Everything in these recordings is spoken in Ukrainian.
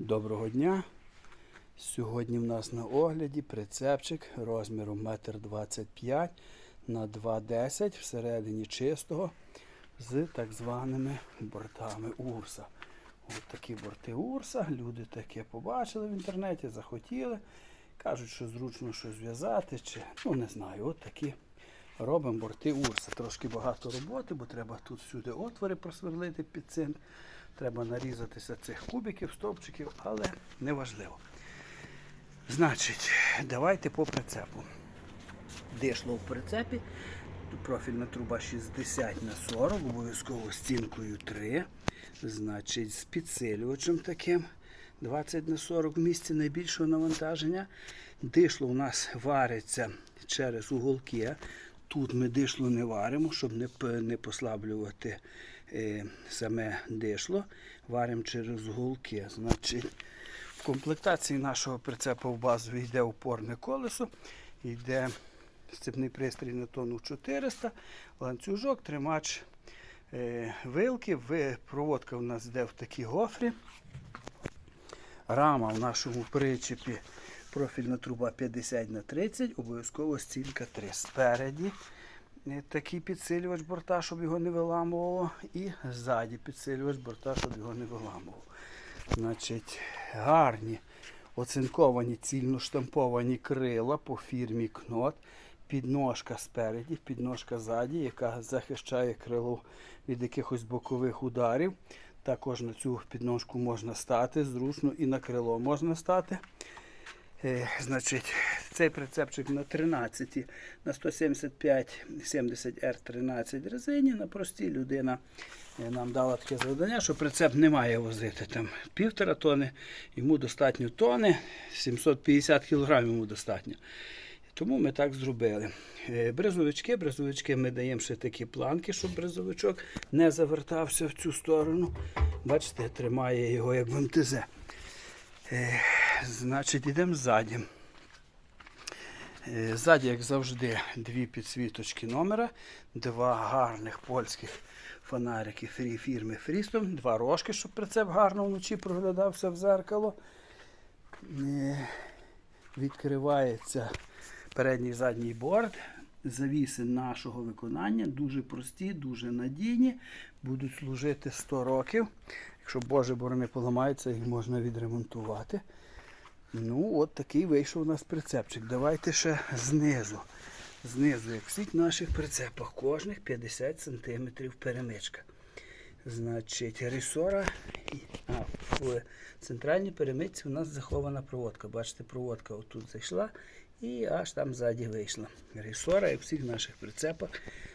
Доброго дня. Сьогодні в нас на огляді прицепчик розміром 1,25 на 2,10 всередині чистого з так званими бортами Урса. Ось такі борти Урса. Люди таке побачили в інтернеті, захотіли. Кажуть, що зручно щось зв'язати, чи ну не знаю, от такі робимо борти Урса. Трошки багато роботи, бо треба тут всюди отвори просверлити під цим. Треба нарізатися цих кубиків, стовпчиків, але неважливо. Значить, давайте по прицепу. Дишло в прицепі. Профільна труба 60 на 40, обов'язково стінкою 3. Значить, з підсилювачем таким 20 на 40 в місці найбільшого навантаження. Дишло у нас вариться через уголки. Тут ми дишло не варимо, щоб не, не послаблювати е, саме дишло. Варимо через уголки. Значить, в комплектації нашого прицепа в базу йде опорне колесо, йде сцепний пристрій на тонну 400, ланцюжок, тримач е, вилки, ви- проводка в нас йде в такій гофрі. Рама в нашому причепі профільна труба 50 на 30, обов'язково стілька 3. Спереді е, такий підсилювач борта, щоб його не виламувало, і ззаді підсилювач борта, щоб його не виламувало. Значить, гарні оцинковані цільно штамповані крила по фірмі Кнот. Підножка спереді, підножка ззаді, яка захищає крило від якихось бокових ударів. Також на цю підножку можна стати, зручно і на крило можна стати. Значить, цей прицепчик на 13, на 175 70 r 13 резині. На простій людина е, нам дала таке завдання, що прицеп не має возити там півтора тони, йому достатньо тони, 750 кг йому достатньо. Тому ми так зробили. Е, Брезовички, брезовички ми даємо ще такі планки, щоб брезовичок не завертався в цю сторону. Бачите, тримає його як в МТЗ. Значить, йдемо ззаді. Е, Ззаді, як завжди, дві підсвіточки номера, два гарних польських фонарики фрі фірми Фрістом, два рожки, щоб прицеп гарно вночі проглядався в зеркало. Е, Відкривається передній задній борт. Завіси нашого виконання дуже прості, дуже надійні, будуть служити 100 років. Якщо Боже борони поламається, їх можна відремонтувати. Ну, от такий вийшов у нас прицепчик. Давайте ще знизу. Знизу, як всіх наших прицепах, кожних 50 см перемичка. Значить, ресора. А, в центральній перемичці у нас захована проводка. Бачите, проводка отут зайшла і аж там ззаді вийшла. Ресора, як всіх наших прицепах,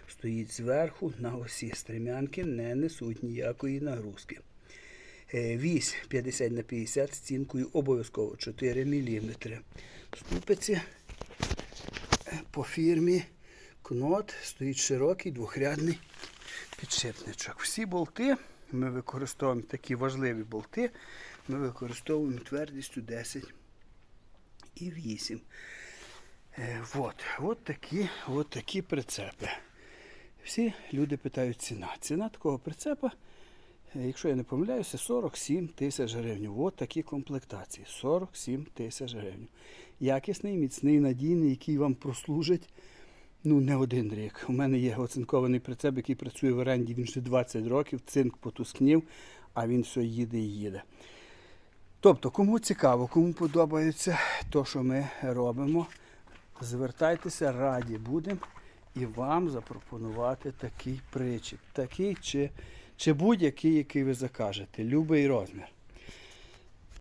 стоїть зверху на осі стрімянки, не несуть ніякої нагрузки. Е, Вісь 50 на 50 з стінкою обов'язково 4 мм. Ступиці е, по фірмі Кнот стоїть широкий двохрядний підшипничок. Всі болти ми використовуємо такі важливі болти. Ми використовуємо твердістю 10 і 8. Е, от, от, такі, от такі прицепи. Всі люди питають ціна. Ціна такого прицепа, якщо я не помиляюся, 47 тисяч гривень. От такі комплектації. 47 тисяч гривень. Якісний, міцний, надійний, який вам прослужить ну, не один рік. У мене є оцинкований прицеп, який працює в оренді, він ще 20 років, цинк потускнів, а він все їде і їде. Тобто, кому цікаво, кому подобається те, що ми робимо, звертайтеся, раді будемо і вам запропонувати такий причіп. Такий чи, чи будь-який, який ви закажете. Любий розмір.